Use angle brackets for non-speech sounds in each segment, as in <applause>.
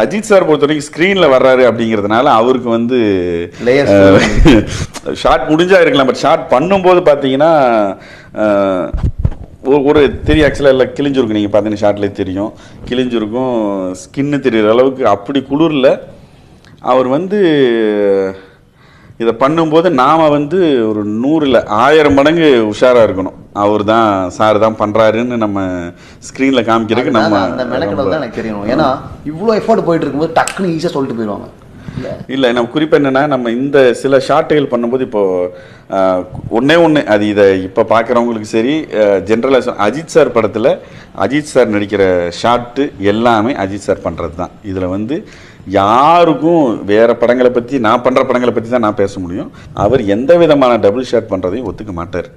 Ajith sir பொறுத்த வரைக்கும் ஸ்க்ரீனில் வர்றாரு அப்படிங்கிறதுனால அவருக்கு வந்து ஷார்ட் <laughs> முடிஞ்சா இருக்கலாம் பட் ஷார்ட் பண்ணும்போது பார்த்தீங்கன்னா ஒரு- ஒரு தெரியும் ஆக்சுவலாக எல்லாம் கிழிஞ்சிருக்கும். நீங்கள் பார்த்தீங்கன்னா ஷார்ட்லேயே தெரியும். கிழிஞ்சிருக்கும். ஸ்கின்னு தெரியுற அளவுக்கு அப்படி குளிரில் அவர் வந்து இதை பண்ணும்போது நாம் வந்து ஒரு நூறில் ஆயிரம் மடங்கு உஷாராக இருக்கணும். அவர் தான் சார் தான் பண்ணுறாருன்னு நம்ம ஸ்க்ரீனில் காமிக்கிறதுக்கு நம்ம அந்த மெனக்கடல் தான் எனக்கு தெரியணும் ஏன்னா இவ்வளோ எஃபோர்ட் போயிட்டு இருக்கும்போது டக்குன்னு ஈஸியாக சொல்லிட்டு போயிடுவாங்க. இல்ல. நம்ம குறிப்பாக என்னென்னா நம்ம இந்த சில ஷாட்டுகள் பண்ணும்போது இப்போ ஆஹ், ஒண்ணே ஒன்று அது இதை இப்போ பார்க்குறவங்களுக்கு சரி ஜென்ரலாக அஜித் சார் படத்தில் அஜித் சார் நடிக்கிற ஷாட்டு எல்லாமே அஜித் சார் பண்ணுறது தான் இதில் வந்து யாருக்கும் வேற படங்களை பற்றி நான் பண்ணுற படங்களை பற்றி தான் நான் பேச முடியும். அவர் எந்த விதமான டபுள் ஷாட் பண்ணுறதையும் ஒத்துக்க மாட்டார்.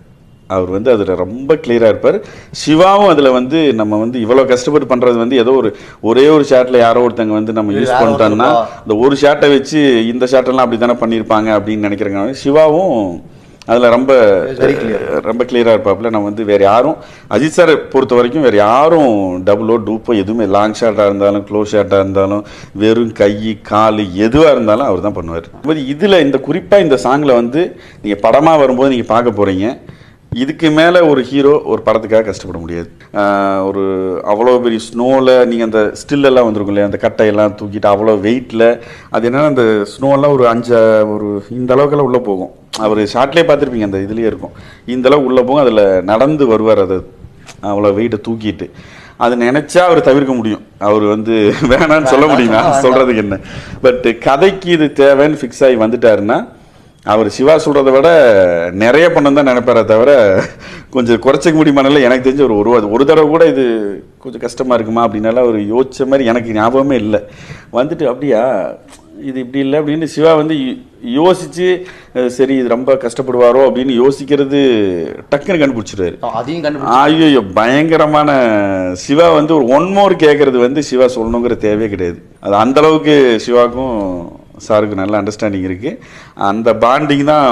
அவர் வந்து அதில் ரொம்ப கிளியராக இருப்பார். சிவாவும் அதில் வந்து நம்ம வந்து இவ்வளோ கஷ்டப்பட்டு பண்ணுறது வந்து ஏதோ ஒரு ஒரே ஒரு ஷாட்டில் யாரோ ஒருத்தங்க வந்து நம்ம யூஸ் பண்ணிட்டோம்னா இந்த ஒரு ஷாட்டை வச்சு இந்த ஷாட்டெல்லாம் அப்படி தானே பண்ணியிருப்பாங்க அப்படின்னு நினைக்கிறேங்க சிவாவும் அதில் ரொம்ப. ரொம்ப கிளியராக இருப்பாப்புல. நம்ம வந்து வேறு யாரும் அஜித் சாரை பொறுத்த வரைக்கும் வேறு யாரும் டபுளோ டூப்போ எதுவுமே லாங் ஷாட்டாக இருந்தாலும் க்ளோஸ் ஷாட்டாக இருந்தாலும் வெறும் கை கால் எதுவாக இருந்தாலும் அவர் தான் பண்ணுவார். இதில் இந்த குறிப்பாக இந்த சாங்கில் வந்து நீங்கள் படமாக வரும்போது நீங்கள் பார்க்க போகிறீங்க இதுக்கு மேலே ஒரு ஹீரோ ஒரு படத்துக்காக கஷ்டப்பட முடியாது. ஒரு அவ்வளோ பெரிய ஸ்னோவில் நீங்கள் அந்த ஸ்டில்லெல்லாம் வந்திருக்கும் இல்லையா? அந்த கட்டையெல்லாம் தூக்கிட்டு அவ்வளோ வெயிட்டில் அது என்னன்னா அந்த ஸ்னோலாம் ஒரு அஞ்சு ஒரு இந்த அளவுக்கெல்லாம் உள்ளே போகும். அவர் ஷார்ட்லேயே பார்த்துருப்பீங்க அந்த இதுலேயே இருக்கும். இந்த அளவுக்கு உள்ளே போகும் அதில் நடந்து வருவார் அது. அவ்வளோ வெயிட்டை தூக்கிட்டு. அது நினைச்சா அவர் தவிர்க்க முடியும். அவர் வந்து வேணான்னு சொல்ல முடியுமா? சொல்றதுக்கு என்ன? பட் கதைக்கு இது தேவைன்னு ஃபிக்ஸ் ஆகி வந்துட்டாருன்னா அவர் சிவா சொல்றதை விட நிறைய பண்ணணும் தான் நினைப்பாரே தவிர கொஞ்சம் குறைச்சிக்க முடியுமானால எனக்கு தெரிஞ்ச ஒரு ஒரு ஒரு தடவை கூட இது கொஞ்சம் கஷ்டமா இருக்குமா அப்படின்னால அவர் யோசிச்ச மாதிரி எனக்கு ஞாபகமே இல்லை. வந்துட்டு அப்படியா இது இப்படி இல்லை அப்படின்னு சிவா வந்து யோசிச்சு சரி இது ரொம்ப கஷ்டப்படுவாரோ? அப்படின்னு யோசிக்கிறது டக்குன்னு கண்டுபிடிச்சிடுவாரு அதையும் கண்டுபிடிச்சு ஐயோ பயங்கரமான சிவா வந்து ஒரு ஒன் மோர் கேட்கறது வந்து சிவா சொல்லணுங்கிற தேவையே கிடையாது. அது அந்த அளவுக்கு சிவாக்கும் சாருக்கு நல்ல அண்டர்ஸ்டாண்டிங் இருக்கு. அந்த பாண்டிங் தான்